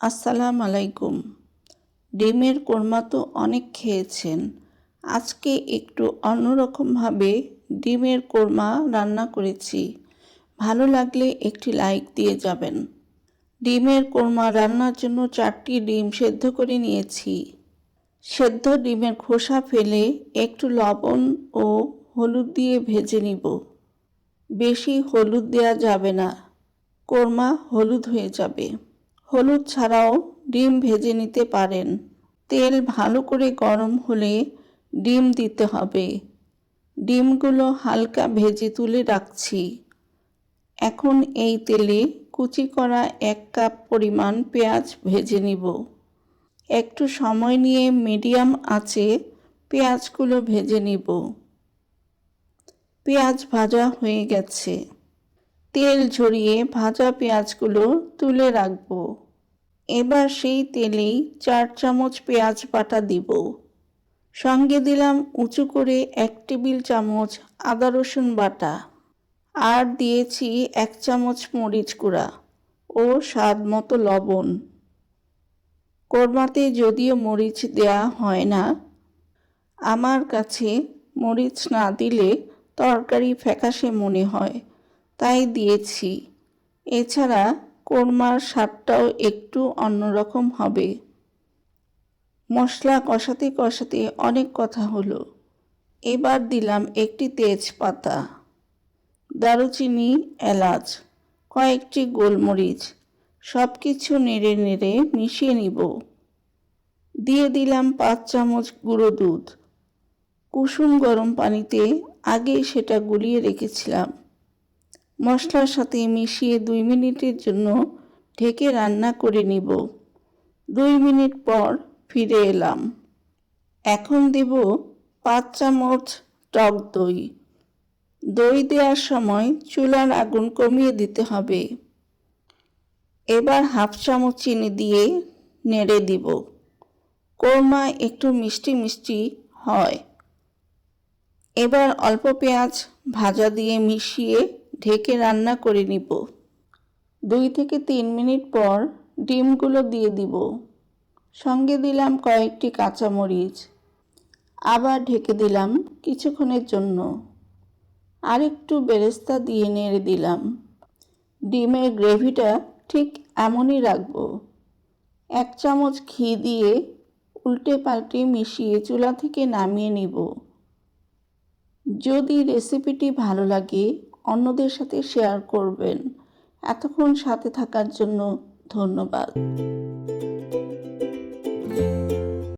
আসসালাম আলাইকুম ডিমের কোরমা তো অনেক খেয়েছেন। আজকে একটু অন্যরকমভাবে ডিমের কোরমা রান্না করেছি। ভালো লাগলে একটি লাইক দিয়ে যাবেন। ডিমের কোরমা রান্নার জন্য চারটি ডিম সেদ্ধ করে নিয়েছি। সেদ্ধ ডিমের খোসা ফেলে একটু লবণ ও হলুদ দিয়ে ভেজে নিব। বেশি হলুদ দেওয়া যাবে না। কোরমা হলুদ হয়ে যাবে। হলুদ ছাড়াও ডিম ভেজে নিতে পারেন। তেল ভালো করে গরম হলে ডিম দিতে হবে। ডিমগুলো হালকা ভেজে তুলে রাখছি। এখন এই তেলে কুচি করা এক কাপ পরিমাণ পেঁয়াজ ভেজে নিব। একটু সময় নিয়ে মিডিয়াম আঁচে পেঁয়াজগুলো ভেজে নিব। পেঁয়াজ ভাজা হয়ে গেছে। তেল ঝরিয়ে ভাজা পেঁয়াজগুলো তুলে রাখব। এবার সেই তেলেই চার চামচ পেঁয়াজ বাটা দিব। সঙ্গে দিলাম উঁচু করে এক টেবিল চামচ আদা রসুন বাটা। আর দিয়েছি এক চামচ মরিচ গুঁড়া ও স্বাদ মতো লবণ। কোরমাতে যদিও মরিচ দেয়া হয় না, আমার কাছে মরিচ না দিলে তরকারি ফ্যাকাশে মনে হয়। তাই দিয়েছি। এছাড়া কোরমার স্বাদটাও একটু অন্যরকম হবে। মশলা কষাতে কষাতে অনেক কথা হলো। এবার দিলাম একটি তেজপাতা, দারুচিনি, এলাচ, কয়েকটি গোলমরিচ সব কিছু নেড়ে নেড়ে মিশিয়ে নিব। দিয়ে দিলাম পাঁচ চামচ গুঁড়ো দুধ। কুসুম গরম পানিতে আগেই সেটা গুলিয়ে রেখেছিলাম। মশলার সাথে মিশিয়ে দুই মিনিটের জন্য ঢেকে রান্না করে নিব। দুই মিনিট পর ফিরে এলাম। এখন দেব পাঁচ চামচ টক দই। দই দেওয়ার সময় চুলার আগুন কমিয়ে দিতে হবে। এবার হাফ চামচ চিনি দিয়ে নেড়ে দিব। কোরমা একটু মিষ্টি মিষ্টি হয়। এবার অল্প পেঁয়াজ ভাজা দিয়ে মিশিয়ে ঢেকে রান্না করে নিব। দুই থেকে তিন মিনিট পর ডিমগুলো দিয়ে দিব। সঙ্গে দিলাম কয়েকটি কাঁচামরিচ। আবার ঢেকে দিলাম কিছুক্ষণের জন্য। আরেকটু বেরেস্তা দিয়ে নেড়ে দিলাম। ডিমের গ্রেভিটা ঠিক এমনই রাখব। এক চামচ ঘি দিয়ে উল্টে পাল্টে মিশিয়ে চুলা থেকে নামিয়ে নিব। যদি রেসিপিটি ভালো লাগে অন্যদের সাথে শেয়ার করবেন। এতক্ষণ সাথে থাকার জন্য ধন্যবাদ।